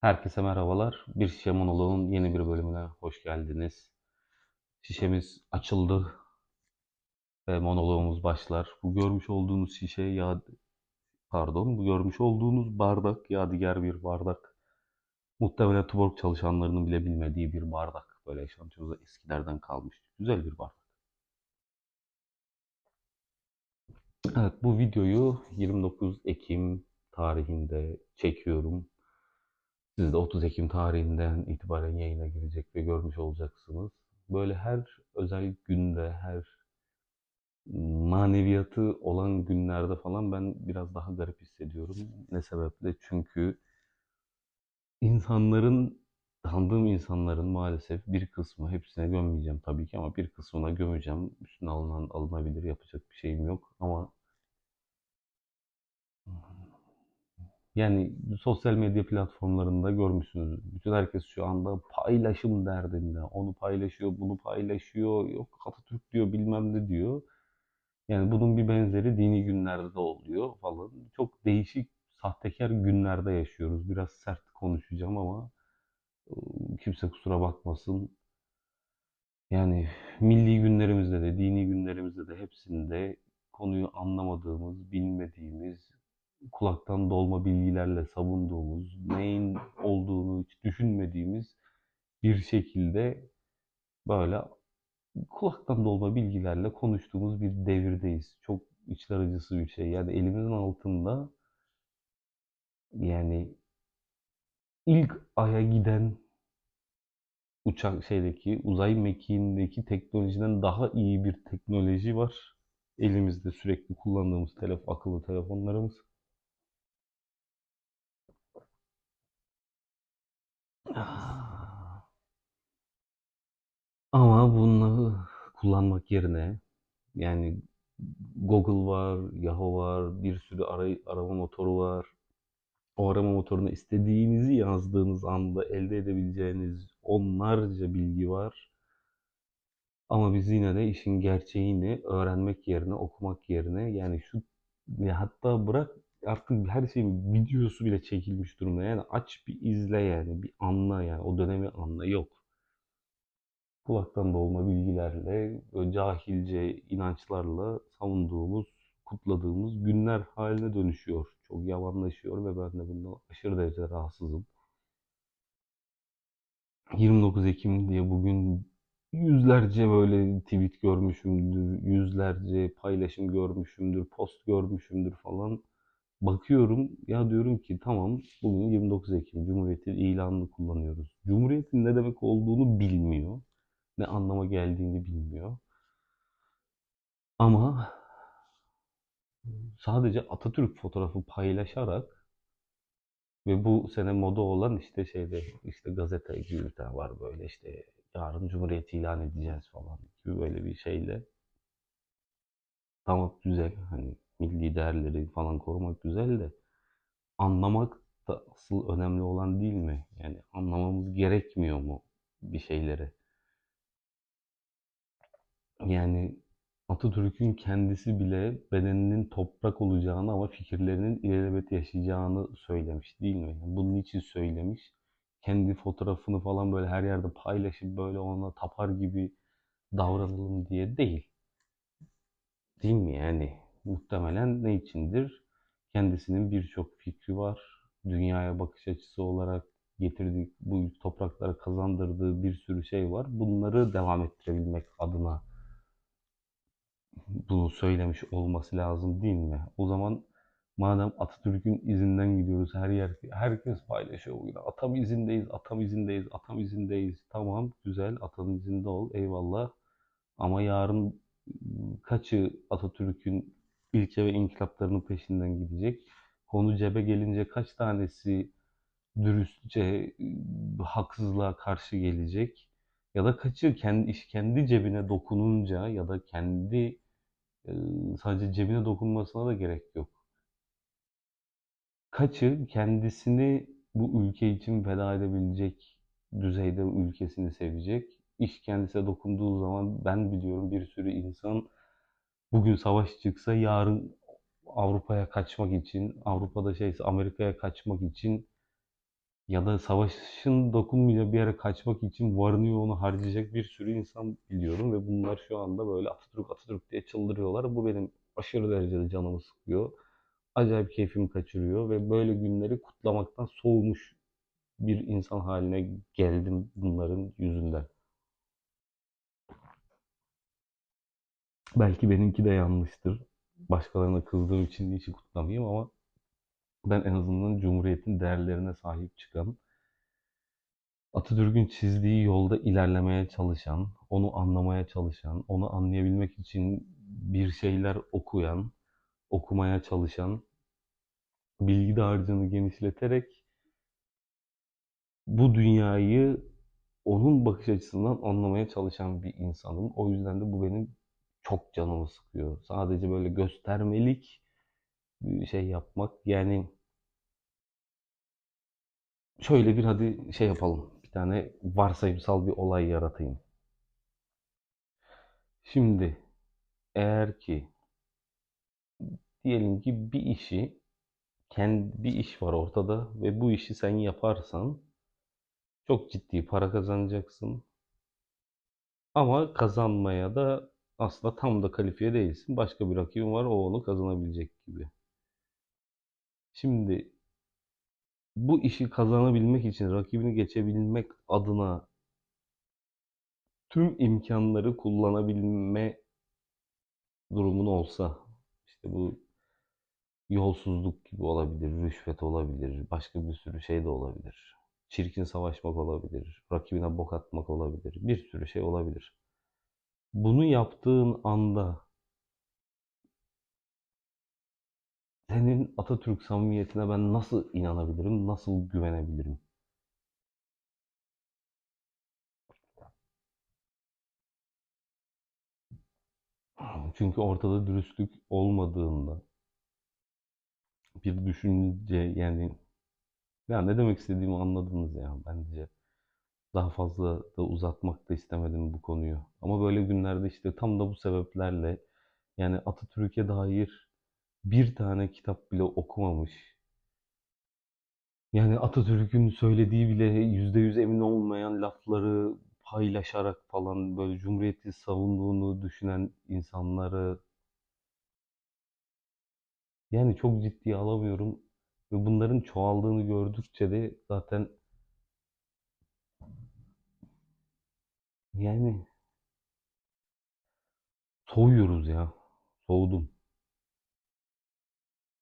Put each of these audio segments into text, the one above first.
Herkese merhabalar. Bir Şişe Monoloğun yeni bir bölümüne hoş geldiniz. Şişemiz açıldı ve monoloğumuz başlar. Bu görmüş olduğunuz şişe ya pardon, bu görmüş olduğunuz bardak yadigar bir bardak. Muhtemelen Tuborg çalışanlarının bile bilmediği bir bardak. Böyle yaşantımızda eskilerden kalmış. Güzel bir bardak. Evet, bu videoyu 29 Ekim tarihinde çekiyorum. Siz de 30 Ekim tarihinden itibaren yayına girecek ve görmüş olacaksınız. Böyle her özel günde, her maneviyatı olan günlerde falan ben biraz daha garip hissediyorum. Ne sebeple? Çünkü insanların, tanıdığım insanların maalesef bir kısmı, hepsine gömmeyeceğim tabii ki ama bir kısmına gömeceğim. Üstüne alınan alınabilir, yapacak bir şeyim yok. Ama Yani sosyal medya platformlarında görmüşsünüz. Bütün herkes şu anda paylaşım derdinde. Onu paylaşıyor, bunu paylaşıyor. Yok Atatürk diyor, bilmem ne diyor. Yani bunun bir benzeri dini günlerde de oluyor falan. Çok değişik, sahtekar günlerde yaşıyoruz. Biraz sert konuşacağım ama e, kimse kusura bakmasın. Yani milli günlerimizde de, dini günlerimizde de hepsinde konuyu anlamadığımız, bilmediğimiz, kulaktan dolma bilgilerle savunduğumuz, neyin olduğunu hiç düşünmediğimiz bir şekilde böyle kulaktan dolma bilgilerle konuştuğumuz bir devirdeyiz. Çok içler acısı bir şey. Yani elimizin altında yani ilk aya giden uçak şeydeki uzay mekiğindeki teknolojiden daha iyi bir teknoloji var. Elimizde sürekli kullandığımız telef akıllı telefonlarımız. Ama bunları kullanmak yerine yani Google var, Yahoo var, bir sürü aray- arama motoru var. O arama motoruna istediğinizi yazdığınız anda elde edebileceğiniz onlarca bilgi var. Ama biz yine de işin gerçeğini öğrenmek yerine, okumak yerine yani şu ya hatta bırak artık her şeyin videosu bile çekilmiş durumda. Yani aç bir izle yani bir anla yani o dönemi anla yok. Kulaktan dolma bilgilerle, cahilce inançlarla savunduğumuz, kutladığımız günler haline dönüşüyor. Çok yavanlaşıyor ve ben de bundan aşırı derecede rahatsızım. 29 Ekim diye bugün yüzlerce böyle tweet görmüşümdür, yüzlerce paylaşım görmüşümdür, post görmüşümdür falan. Bakıyorum ya diyorum ki tamam bugün 29 Ekim Cumhuriyet'in ilanını kullanıyoruz. Cumhuriyet'in ne demek olduğunu bilmiyor. Ne anlama geldiğini bilmiyor. Ama sadece Atatürk fotoğrafı paylaşarak ve bu sene moda olan işte şeyde işte gazete tane var böyle işte yarın Cumhuriyet ilan edeceğiz falan gibi böyle bir şeyle. Tamam güzel hani milli değerleri falan korumak güzel de anlamak da asıl önemli olan değil mi? Yani anlamamız gerekmiyor mu bir şeyleri? Yani Atatürk'ün kendisi bile bedeninin toprak olacağını ama fikirlerinin ilelebet yaşayacağını söylemiş değil mi? Yani bunun için söylemiş. Kendi fotoğrafını falan böyle her yerde paylaşıp böyle ona tapar gibi davranalım diye değil. Değil mi yani? Muhtemelen ne içindir? Kendisinin birçok fikri var. Dünyaya bakış açısı olarak getirdiği, bu topraklara kazandırdığı bir sürü şey var. Bunları devam ettirebilmek adına bunu söylemiş olması lazım değil mi? O zaman madem Atatürk'ün izinden gidiyoruz her yer herkes paylaşıyor bugün. Atam izindeyiz, atam izindeyiz, atam izindeyiz. Tamam güzel atanın izinde ol eyvallah. Ama yarın kaçı Atatürk'ün ilke ve inkılaplarının peşinden gidecek? Konu cebe gelince kaç tanesi dürüstçe haksızlığa karşı gelecek? Ya da kaçı kendi iş kendi cebine dokununca ya da kendi e, sadece cebine dokunmasına da gerek yok. Kaçı kendisini bu ülke için feda edebilecek düzeyde ülkesini sevecek. İş kendisine dokunduğu zaman ben biliyorum bir sürü insan bugün savaş çıksa yarın Avrupa'ya kaçmak için, Avrupa'da şeyse Amerika'ya kaçmak için Ya da savaşın dokunmayacağı bir yere kaçmak için varını yoğunu harcayacak bir sürü insan biliyorum ve bunlar şu anda böyle Atatürk Atatürk diye çıldırıyorlar. Bu benim aşırı derecede canımı sıkıyor. Acayip keyfimi kaçırıyor ve böyle günleri kutlamaktan soğumuş bir insan haline geldim bunların yüzünden. Belki benimki de yanlıştır. Başkalarına kızdığım için niçin kutlamayayım ama ben en azından Cumhuriyet'in değerlerine sahip çıkan, Atatürk'ün çizdiği yolda ilerlemeye çalışan, onu anlamaya çalışan, onu anlayabilmek için bir şeyler okuyan, okumaya çalışan, bilgi dağarcığını genişleterek bu dünyayı onun bakış açısından anlamaya çalışan bir insanım. O yüzden de bu benim çok canımı sıkıyor. Sadece böyle göstermelik bir şey yapmak yani şöyle bir hadi şey yapalım. Bir tane varsayımsal bir olay yaratayım. Şimdi eğer ki diyelim ki bir işi kendi bir iş var ortada ve bu işi sen yaparsan çok ciddi para kazanacaksın. Ama kazanmaya da aslında tam da kalifiye değilsin. Başka bir rakibin var, o onu kazanabilecek gibi. Şimdi bu işi kazanabilmek için rakibini geçebilmek adına tüm imkanları kullanabilme durumun olsa işte bu yolsuzluk gibi olabilir, rüşvet olabilir, başka bir sürü şey de olabilir. Çirkin savaşmak olabilir, rakibine bok atmak olabilir, bir sürü şey olabilir. Bunu yaptığın anda senin Atatürk samimiyetine ben nasıl inanabilirim, nasıl güvenebilirim? Çünkü ortada dürüstlük olmadığında bir düşünce yani ya ne demek istediğimi anladınız ya bence. Daha fazla da uzatmak da istemedim bu konuyu. Ama böyle günlerde işte tam da bu sebeplerle yani Atatürk'e dair bir tane kitap bile okumamış. Yani Atatürk'ün söylediği bile yüzde yüz emin olmayan lafları paylaşarak falan böyle Cumhuriyeti savunduğunu düşünen insanları yani çok ciddiye alamıyorum. Ve bunların çoğaldığını gördükçe de zaten yani soğuyoruz ya. Soğudum.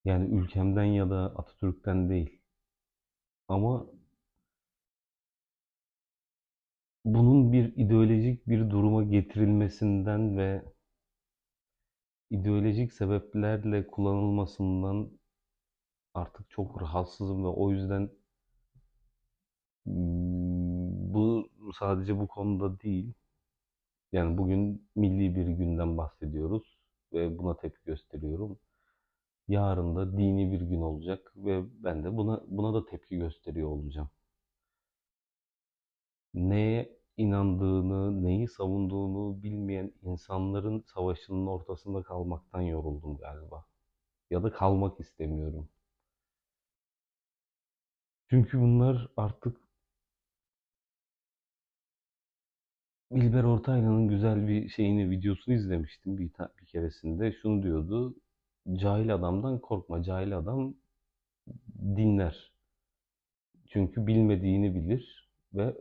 Yani ülkemden ya da Atatürk'ten değil. Ama bunun bir ideolojik bir duruma getirilmesinden ve ideolojik sebeplerle kullanılmasından artık çok rahatsızım ve o yüzden sadece bu konuda değil. Yani bugün milli bir günden bahsediyoruz ve buna tepki gösteriyorum. Yarın da dini bir gün olacak ve ben de buna buna da tepki gösteriyor olacağım. Neye inandığını, neyi savunduğunu bilmeyen insanların savaşının ortasında kalmaktan yoruldum galiba. Ya da kalmak istemiyorum. Çünkü bunlar artık İlber Ortaylı'nın güzel bir şeyini, videosunu izlemiştim bir, bir keresinde. Şunu diyordu. Cahil adamdan korkma. Cahil adam dinler. Çünkü bilmediğini bilir ve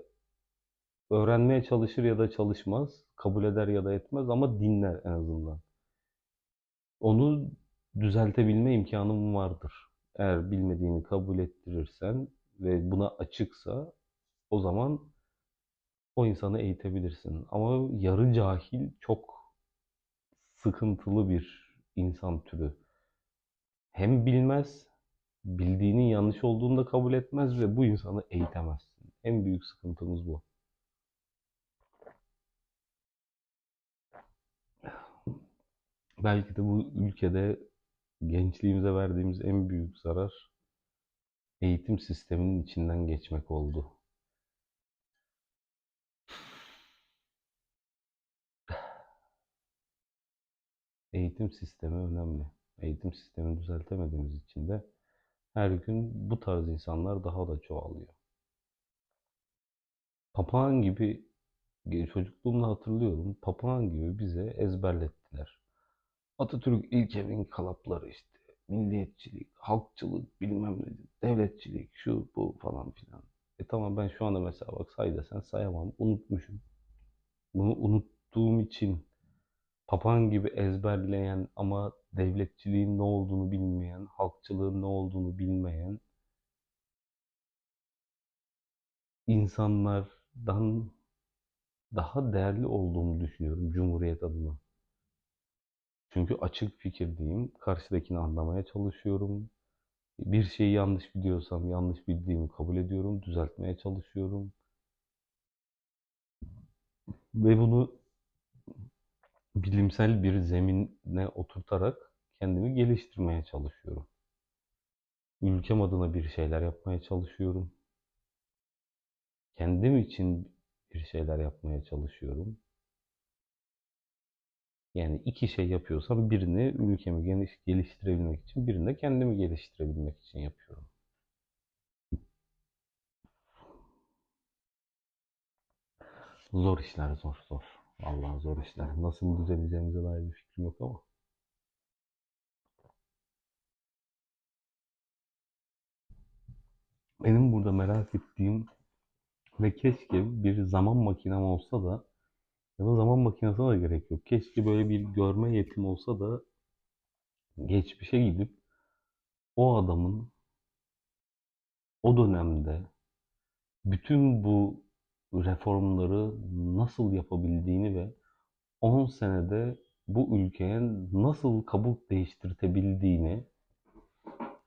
öğrenmeye çalışır ya da çalışmaz. Kabul eder ya da etmez ama dinler en azından. Onu düzeltebilme imkanım vardır. Eğer bilmediğini kabul ettirirsen ve buna açıksa o zaman o insanı eğitebilirsin. Ama yarı cahil çok sıkıntılı bir insan türü. Hem bilmez, bildiğinin yanlış olduğunu da kabul etmez ve bu insanı eğitemezsin. En büyük sıkıntımız bu. Belki de bu ülkede gençliğimize verdiğimiz en büyük zarar eğitim sisteminin içinden geçmek oldu. Eğitim sistemi önemli. Eğitim sistemini düzeltemediğimiz için de her gün bu tarz insanlar daha da çoğalıyor. Papağan gibi çocukluğumda hatırlıyorum. Papağan gibi bize ezberlettiler. Atatürk ilke ve inkılapları işte. Milliyetçilik, halkçılık, bilmem ne, devletçilik, şu bu falan filan. E tamam ben şu anda mesela bak say desen sayamam. Unutmuşum. Bunu unuttuğum için papağan gibi ezberleyen ama devletçiliğin ne olduğunu bilmeyen, halkçılığın ne olduğunu bilmeyen insanlardan daha değerli olduğumu düşünüyorum Cumhuriyet adına. Çünkü açık fikirliyim. Karşıdakini anlamaya çalışıyorum. Bir şeyi yanlış biliyorsam yanlış bildiğimi kabul ediyorum. Düzeltmeye çalışıyorum. Ve bunu bilimsel bir zemine oturtarak kendimi geliştirmeye çalışıyorum. Ülkem adına bir şeyler yapmaya çalışıyorum. Kendim için bir şeyler yapmaya çalışıyorum. Yani iki şey yapıyorsam birini ülkemi geniş geliştirebilmek için, birini de kendimi geliştirebilmek için yapıyorum. Zor işler zor zor. Vallahi zor işler. Nasıl düzeleceğimize dair bir fikrim yok ama. Benim burada merak ettiğim ve keşke bir zaman makinem olsa da ya da zaman makinesine de gerek yok. Keşke böyle bir görme yetim olsa da geçmişe gidip o adamın o dönemde bütün bu reformları nasıl yapabildiğini ve 10 senede bu ülkeye nasıl kabuk değiştirtebildiğini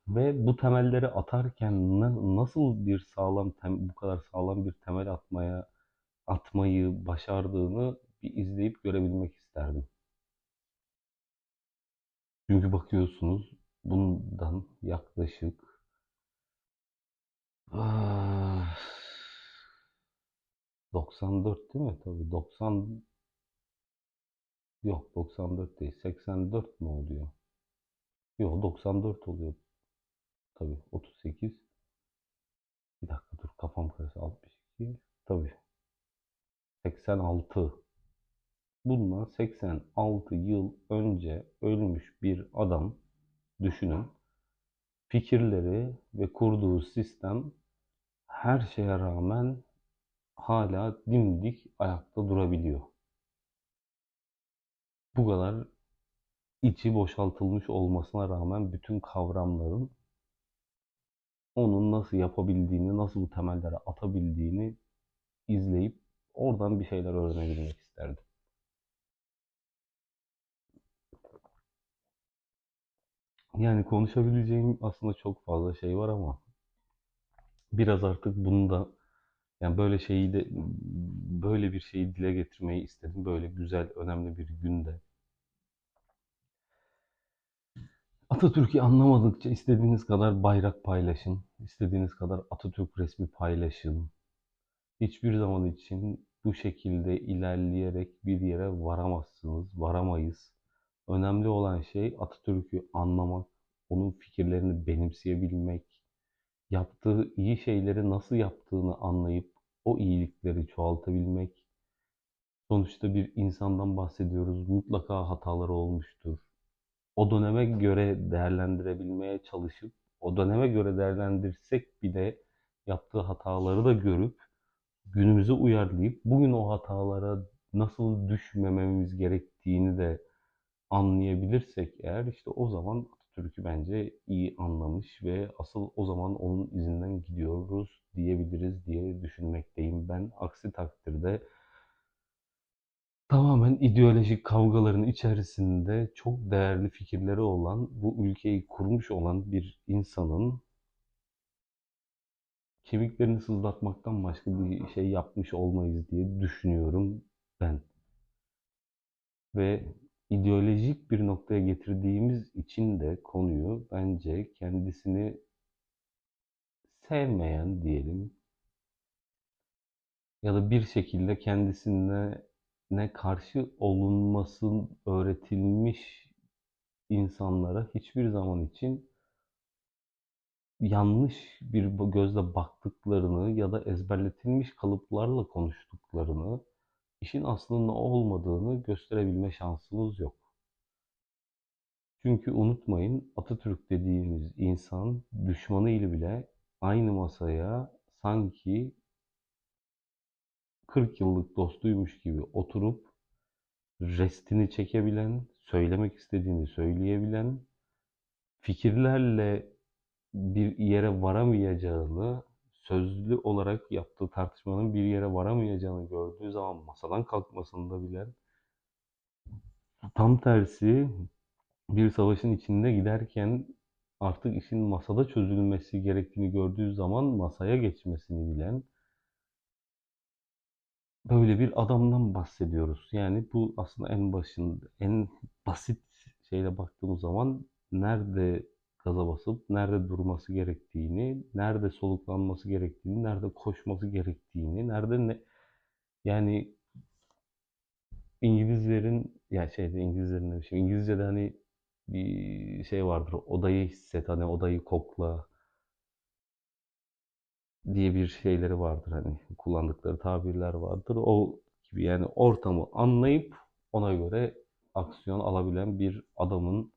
ve bu temelleri atarken nasıl bir sağlam bu kadar sağlam bir temel atmaya atmayı başardığını bir izleyip görebilmek isterdim. Çünkü bakıyorsunuz bundan yaklaşık ah, 94 değil mi? Tabii 90 yok 94 değil 84 mi oluyor? Yok 94 oluyor. Tabii 38 bir dakika dur kafam karıştı 62 tabii 86 bundan 86 yıl önce ölmüş bir adam düşünün. Fikirleri ve kurduğu sistem her şeye rağmen hala dimdik ayakta durabiliyor. Bu kadar içi boşaltılmış olmasına rağmen bütün kavramların onun nasıl yapabildiğini, nasıl bu temellere atabildiğini izleyip oradan bir şeyler öğrenebilmek isterdim. Yani konuşabileceğim aslında çok fazla şey var ama biraz artık bunu da yani böyle şeyi de böyle bir şeyi dile getirmeyi istedim. Böyle güzel, önemli bir günde. Atatürk'ü anlamadıkça istediğiniz kadar bayrak paylaşın, istediğiniz kadar Atatürk resmi paylaşın. Hiçbir zaman için bu şekilde ilerleyerek bir yere varamazsınız, varamayız. Önemli olan şey Atatürk'ü anlamak, onun fikirlerini benimseyebilmek, yaptığı iyi şeyleri nasıl yaptığını anlayıp o iyilikleri çoğaltabilmek. Sonuçta bir insandan bahsediyoruz. Mutlaka hataları olmuştur. O döneme göre değerlendirebilmeye çalışıp o döneme göre değerlendirsek bile yaptığı hataları da görüp günümüze uyarlayıp bugün o hatalara nasıl düşmememiz gerektiğini de anlayabilirsek eğer işte o zaman Atatürk'ü bence iyi anlamış ve asıl o zaman onun izinden gidiyoruz diyebiliriz diye düşünmekteyim ben. Aksi takdirde tamamen ideolojik kavgaların içerisinde çok değerli fikirleri olan, bu ülkeyi kurmuş olan bir insanın kemiklerini sızlatmaktan başka bir şey yapmış olmayız diye düşünüyorum ben. Ve ideolojik bir noktaya getirdiğimiz için de konuyu bence kendisini sevmeyen diyelim ya da bir şekilde kendisine ne karşı olunmasın öğretilmiş insanlara hiçbir zaman için yanlış bir gözle baktıklarını ya da ezberletilmiş kalıplarla konuştuklarını, işin aslında o olmadığını gösterebilme şansımız yok. Çünkü unutmayın Atatürk dediğimiz insan düşmanı ile bile aynı masaya sanki 40 yıllık dostuymuş gibi oturup restini çekebilen, söylemek istediğini söyleyebilen, fikirlerle bir yere varamayacağını, sözlü olarak yaptığı tartışmanın bir yere varamayacağını gördüğü zaman masadan kalkmasını da bilen, tam tersi bir savaşın içinde giderken artık işin masada çözülmesi gerektiğini gördüğü zaman masaya geçmesini bilen böyle bir adamdan bahsediyoruz. Yani bu aslında en başında, en basit şeyle baktığımız zaman nerede gaza basıp nerede durması gerektiğini, nerede soluklanması gerektiğini, nerede koşması gerektiğini, nerede ne yani İngilizlerin ya şeyde İngilizlerin ne şey İngilizce'de hani bir şey vardır. Odayı hisset, hani odayı kokla diye bir şeyleri vardır. Hani kullandıkları tabirler vardır. O gibi yani ortamı anlayıp ona göre aksiyon alabilen bir adamın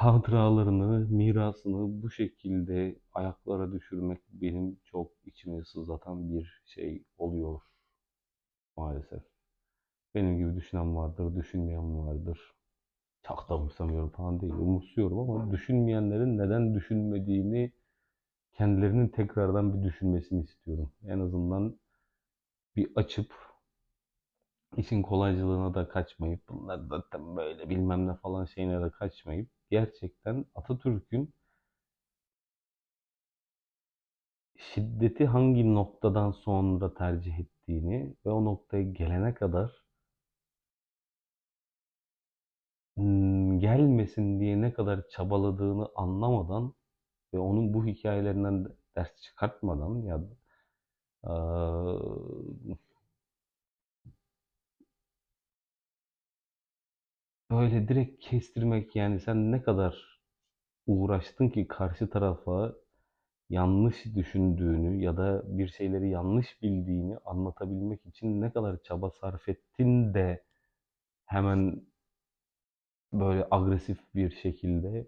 hatıralarını, mirasını bu şekilde ayaklara düşürmek benim çok içimi sızlatan bir şey oluyor maalesef. Benim gibi düşünen vardır, düşünmeyen vardır. Çok da umursamıyorum falan değil, umursuyorum ama düşünmeyenlerin neden düşünmediğini kendilerinin tekrardan bir düşünmesini istiyorum. En azından bir açıp işin kolaycılığına da kaçmayıp bunlar zaten böyle bilmem ne falan şeyine de kaçmayıp gerçekten Atatürk'ün şiddeti hangi noktadan sonra tercih ettiğini ve o noktaya gelene kadar hmm, gelmesin diye ne kadar çabaladığını anlamadan ve onun bu hikayelerinden ders çıkartmadan ya böyle direkt kestirmek yani sen ne kadar uğraştın ki karşı tarafa yanlış düşündüğünü ya da bir şeyleri yanlış bildiğini anlatabilmek için ne kadar çaba sarf ettin de hemen böyle agresif bir şekilde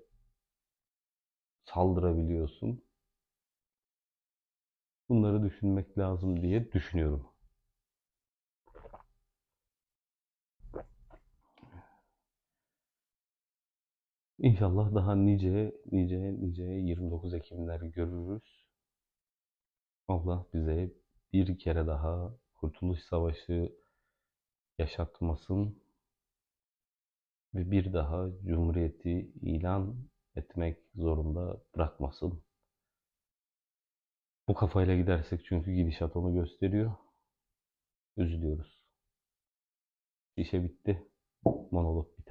saldırabiliyorsun. Bunları düşünmek lazım diye düşünüyorum. İnşallah daha nice nice nice 29 Ekimler görürüz. Allah bize bir kere daha Kurtuluş Savaşı yaşatmasın ve bir daha Cumhuriyeti ilan etmek zorunda bırakmasın. Bu kafayla gidersek çünkü gidişat onu gösteriyor. Üzülüyoruz. İşe bitti. Monolog bitti.